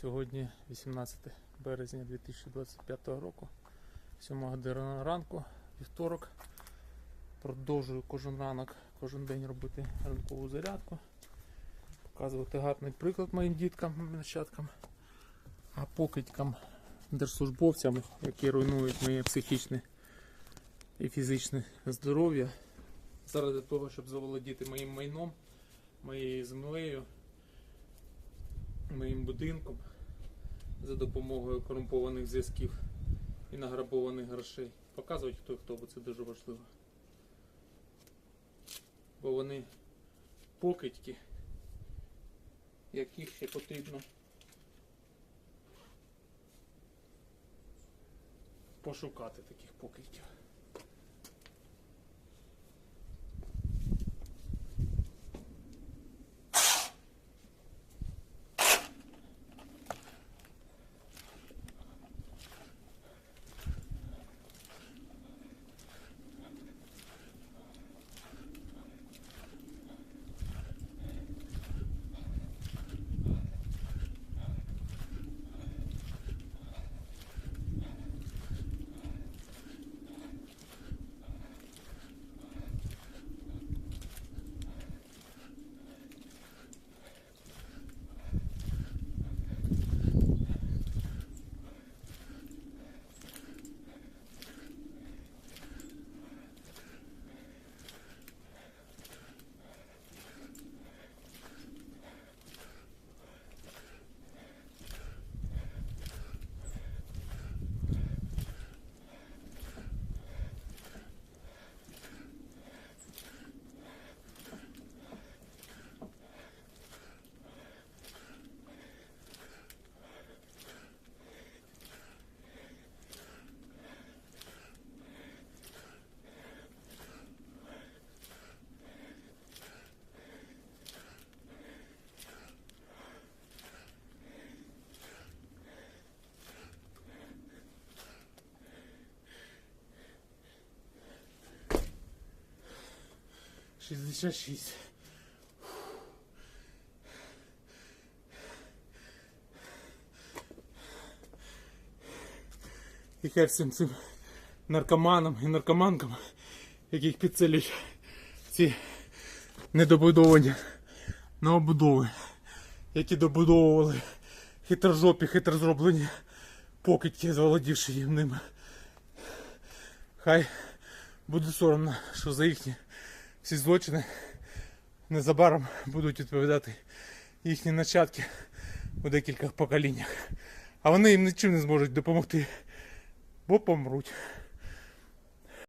Сьогодні 18 березня 2025 року, 7 година ранку, вівторок. Продовжую кожен ранок, кожен день робити ранкову зарядку, показувати гарний приклад моїм діткам, нащадкам, а покидькам, держслужбовцям, які руйнують моє психічне і фізичне здоров'я, заради того, щоб заволодіти моїм майном, моєю землею моїм будинком за допомогою корумпованих зв'язків і награбованих грошей. Показувати хто і хто, бо це дуже важливо. Бо вони покидьки, яких ще потрібно пошукати таких покидьків. Шістдесят шість. І хай всім цим наркоманам і наркоманкам, яких підселюють ці недобудовані новобудови, які добудовували хитрожопі, хитрозроблені покидьки, заволодівши їм ними. Хай буде соромно, що за їхні всі злочини незабаром будуть відповідати їхні нащадки у декількох поколіннях. А вони їм нічим не зможуть допомогти, бо помруть.